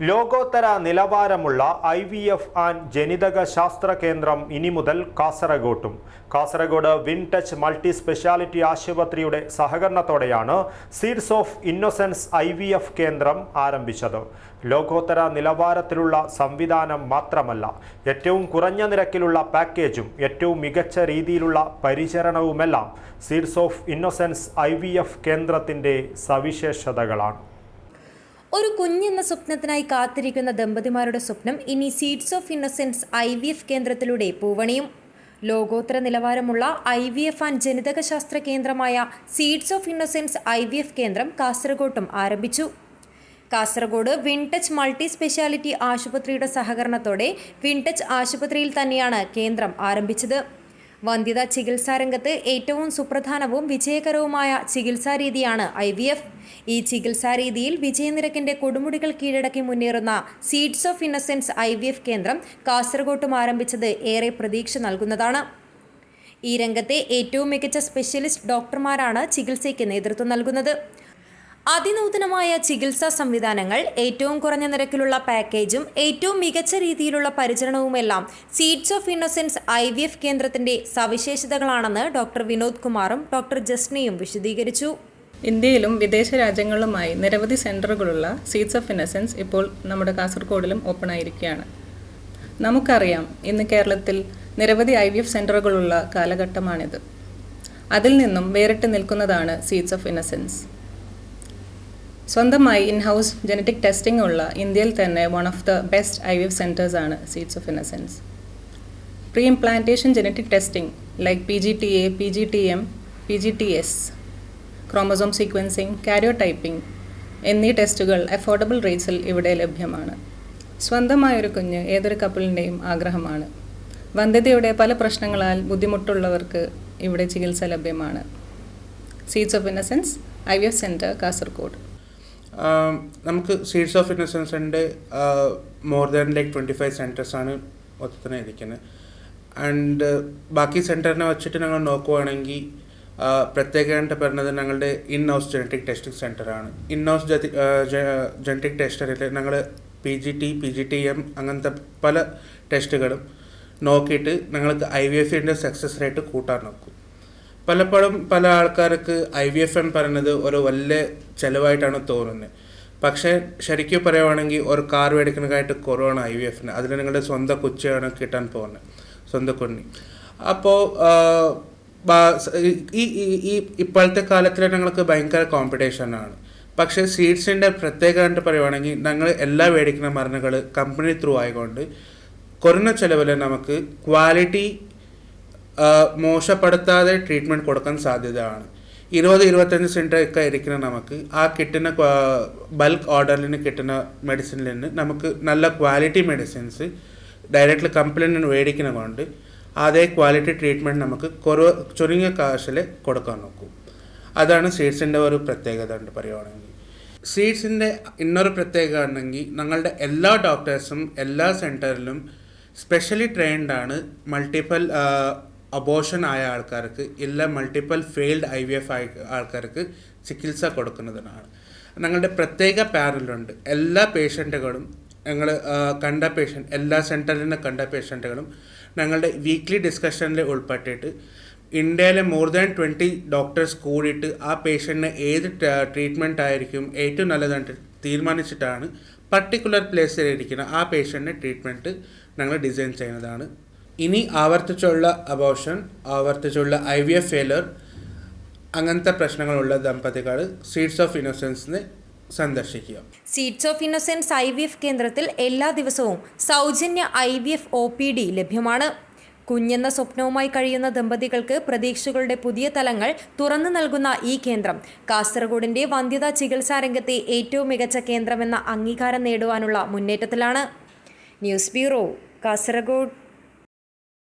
ലോകോത്തര നിലവാരമുള്ള I V F and ജനിതക ശാസ്ത്ര കേന്ദ്രം ഇനി മുതൽ കാസർഗോട്ടും. കാസർഗോഡ് വിൻടച്ച് മൾട്ടി സ്പെഷ്യാലിറ്റി ആശുപത്രിയുടെ സഹകരണത്തോടെയാണ് seeds of innocence I V F കേന്ദ്രം ആരംഭിച്ചത്. ലോകോത്തര നിലവാരത്തിലുള്ള സംവിധാനം മാത്രമല്ല ഏറ്റവും കുറഞ്ഞ നിരക്കിലുള്ള പാക്കേജും ഏറ്റവും മികച്ച രീതിയിലുള്ള പരിചരണവുമെല്ലാം seeds of innocence I V F കേന്ദ്രത്തിന്റെ സവിശേഷതകളാണ്. ഒരു കുഞ്ഞെന്ന സ്വപ്നത്തിനായി കാത്തിരിക്കുന്ന ദമ്പതിമാരുടെ സ്വപ്നം ഇനി seeds of innocence I V F കേന്ദ്രത്തിലൂടെ പൂവണിയും. ലോകോത്തര നിലവാരമുള്ള ഐ വി എഫ് ആൻഡ് ജനിതക ശാസ്ത്ര കേന്ദ്രമായ seeds of innocence I V F കേന്ദ്രം കാസർഗോട്ടും ആരംഭിച്ചു. കാസർഗോഡ് വിൻടച്ച് മൾട്ടി സ്പെഷ്യാലിറ്റി ആശുപത്രിയുടെ സഹകരണത്തോടെ വിൻടച്ച് ആശുപത്രിയിൽ തന്നെയാണ് കേന്ദ്രം ആരംഭിച്ചത്. വന്ധ്യതാ ചികിത്സാ രംഗത്ത് ഏറ്റവും സുപ്രധാനവും വിജയകരവുമായ ചികിത്സാ രീതിയാണ് ഐ വി എഫ്. ഈ ചികിത്സാ രീതിയിൽ വിജയനിരക്കിന്റെ കൊടുമുടികൾ കീഴടക്കി മുന്നേറുന്ന seeds of innocence I V F കേന്ദ്രം കാസർഗോട്ടും ആരംഭിച്ചത് ഏറെ പ്രതീക്ഷ നൽകുന്നതാണ്. ഈ രംഗത്തെ ഏറ്റവും മികച്ച സ്പെഷ്യലിസ്റ്റ് ഡോക്ടർമാരാണ് ചികിത്സയ്ക്ക് നേതൃത്വം നൽകുന്നത്. അതിനൂതനമായ ചികിത്സാ സംവിധാനങ്ങൾ ഏറ്റവും കുറഞ്ഞ നിരക്കിലുള്ള പാക്കേജും ഏറ്റവും മികച്ച രീതിയിലുള്ള പരിചരണവുമെല്ലാം seeds of innocence I V F കേന്ദ്രത്തിന്റെ സവിശേഷതകളാണെന്ന് ഡോക്ടർ വിനോദ് കുമാറും ഡോക്ടർ ജസ്നയും വിശദീകരിച്ചു. ഇന്ത്യയിലും വിദേശ രാജ്യങ്ങളിലുമായി നിരവധി സെന്ററുകളുള്ള സീഡ്സ് ഓഫ് ഇന്നസെൻസ് ഇപ്പോൾ നമ്മുടെ കാസർഗോഡിലും ഓപ്പൺ ആയിരിക്കുകയാണ്. നമുക്കറിയാം ഇന്ന് കേരളത്തിൽ നിരവധി ഐ വി എഫ് സെന്ററുകളുള്ള കാലഘട്ടമാണിത്. അതിൽ നിന്നും വേറിട്ട് നിൽക്കുന്നതാണ് സീഡ്സ് ഓഫ് ഇന്നസെൻസ് സ്വന്തമായി ഇൻ ഹൗസ് ജനറ്റിക് ടെസ്റ്റിംഗ് ഉള്ള ഇന്ത്യയിൽ തന്നെ one of the best I V F ആണ് seeds of innocence pre implantation genetic testing like P G T A P G T M P G T S chromosome sequencing karyotyping എന്നീ ടെസ്റ്റുകൾ affordable റേറ്റ്സിൽ ഇവിടെ ലഭ്യമാണ്. സ്വന്തമായൊരു കുഞ്ഞ് ഏതൊരു കപ്പിളിന്റെയും ആഗ്രഹമാണ്. വന്ധ്യതയുടെ പല പ്രശ്നങ്ങളാൽ ബുദ്ധിമുട്ടുള്ളവർക്ക് ഇവിടെ ചികിത്സ ലഭ്യമാണ്. Seeds of innocence I V F centre Kasaragod. നമുക്ക് seeds of ഇന്നസെൻസിന്റെ more than like twenty five ആണ് മൊത്തത്തിന് ഇരിക്കുന്നത്. ആൻഡ് ബാക്കി സെന്ററിനെ വെച്ചിട്ട് ഞങ്ങൾ നോക്കുവാണെങ്കിൽ പ്രത്യേകമായിട്ട് പറഞ്ഞത് ഞങ്ങളുടെ ഇൻ ഹൗസ് ജനറ്റിക് ടെസ്റ്റിംഗ് സെന്ററാണ് ഇൻ ഹൗസ് ജനറ്റിക് ടെസ്റ്ററിൽ ഞങ്ങൾ P G T P G T M അങ്ങനത്തെ പല ടെസ്റ്റുകളും നോക്കിയിട്ട് ഞങ്ങൾക്ക് ഐ വി എഫിന്റെ സക്സസ് റേറ്റ് കൂട്ടാൻ നോക്കും. പലപ്പോഴും പല ആൾക്കാർക്ക് ഐ വി എഫ് എന്ന് പറയുന്നത് ഒരു വലിയ ചിലവായിട്ടാണ് തോന്നുന്നത് പക്ഷേ ശരിക്കും പറയുവാണെങ്കിൽ ഒരു കാർ മേടിക്കുന്നതായിട്ട് കുറവാണ് ഐ വി എഫിന്. അതിൽ നിങ്ങളുടെ സ്വന്തം കൊച്ചിയാണ് കിട്ടാൻ പോകുന്നത് സ്വന്തം കുഞ്ഞി. അപ്പോൾ ഈ ഈ- ഇപ്പോഴത്തെ കാലത്തിൽ ഞങ്ങൾക്ക് ഭയങ്കര കോമ്പറ്റീഷനാണ് പക്ഷേ സീഡ്സിന്റെ പ്രത്യേകമായിട്ട് പറയുവാണെങ്കിൽ ഞങ്ങൾ എല്ലാ മേടിക്കുന്ന മരുന്നുകൾ കമ്പനി ത്രൂ ആയതുകൊണ്ട് കുറഞ്ഞ ചിലവിൽ നമുക്ക് ക്വാളിറ്റി മോശപ്പെടുത്താതെ ട്രീറ്റ്മെന്റ് കൊടുക്കാൻ സാധ്യതയാണ്. ഇരുപത് ഇരുപത്തഞ്ച് സെന്റർ ഒക്കെ ഇരിക്കുന്ന നമുക്ക്. ആ കിട്ടുന്ന ബൾക്ക് ഓർഡറിന് കിട്ടുന്ന മെഡിസിനിൽ നിന്ന് നമുക്ക് നല്ല ക്വാളിറ്റി മെഡിസിൻസ് ഡയറക്റ്റ് കമ്പനിയിൽ മേടിക്കുന്ന കൊണ്ട് അതേ ക്വാളിറ്റി ട്രീറ്റ്മെന്റ് നമുക്ക് കുറവ് ചുരുങ്ങിയ കാശിൽ കൊടുക്കാൻ നോക്കും. അതാണ് സീഡ്സിന്റെ ഒരു പ്രത്യേകത ഉണ്ട് പറയുകയാണെങ്കിൽ സീഡ്സിന്റെ ഇന്നൊരു പ്രത്യേകത ആണെങ്കിൽ ഞങ്ങളുടെ എല്ലാ ഡോക്ടേഴ്സും എല്ലാ സെന്ററിലും സ്പെഷ്യലി ട്രെയിൻഡാണ് മൾട്ടിപ്പൽ അബോഷൻ ആയ ആൾക്കാർക്ക് ഇല്ല multiple failed I V F ആയ ആൾക്കാർക്ക് ചികിത്സ കൊടുക്കുന്നതിനാണ്. ഞങ്ങളുടെ പ്രത്യേക പാനലുണ്ട്. എല്ലാ പേഷ്യന്റുകളും ഞങ്ങൾ കണ്ട പേഷ്യന്റ് എല്ലാ സെന്ററിൽ കണ്ട പേഷ്യന്റുകളും ഞങ്ങളുടെ വീക്ക്ലി ഡിസ്കഷനിൽ ഉൾപ്പെട്ടിട്ട് ഇന്ത്യയിലെ മോർ ദാൻ ട്വന്റി ഡോക്ടേഴ്സ് കൂടിയിട്ട് ആ പേഷ്യന്റിന് ഏത് ട്രീറ്റ്മെന്റ് ആയിരിക്കും ഏറ്റവും നല്ലതായിട്ട് തീരുമാനിച്ചിട്ടാണ് പർട്ടിക്കുലർ പ്ലേസിൽ ഇരിക്കുന്ന ആ പേഷ്യന്റിന് ട്രീറ്റ്മെന്റ് ഞങ്ങൾ ഡിസൈൻ ചെയ്യുന്നതാണ്. ഇനി ആവർത്തിച്ചുള്ള അബോഷൻ ആവർത്തിച്ചുള്ള ഐ വി എഫ് ഫെയിലർ അങ്ങനത്തെ പ്രശ്നങ്ങളുള്ള ദമ്പതികൾ സീഡ്സ് ഓഫ് ഇന്നോസെൻസിനെ സന്ദർശിക്കുക. Seeds of innocence I V F കേന്ദ്രത്തിൽ എല്ലാ ദിവസവും സൗജന്യ I V F O P D ലഭ്യമാണ്. കുഞ്ഞെന്ന സ്വപ്നവുമായി കഴിയുന്ന ദമ്പതികൾക്ക് പ്രതീക്ഷകളുടെ പുതിയ തലങ്ങൾ തുറന്നു നൽകുന്ന ഈ കേന്ദ്രം കാസർഗോഡിന്റെ വന്ധ്യതാ ചികിത്സാ രംഗത്തെ ഏറ്റവും മികച്ച കേന്ദ്രമെന്ന അംഗീകാരം നേടുവാനുള്ള മുന്നേറ്റത്തിലാണ്. News bureau Kasaragod.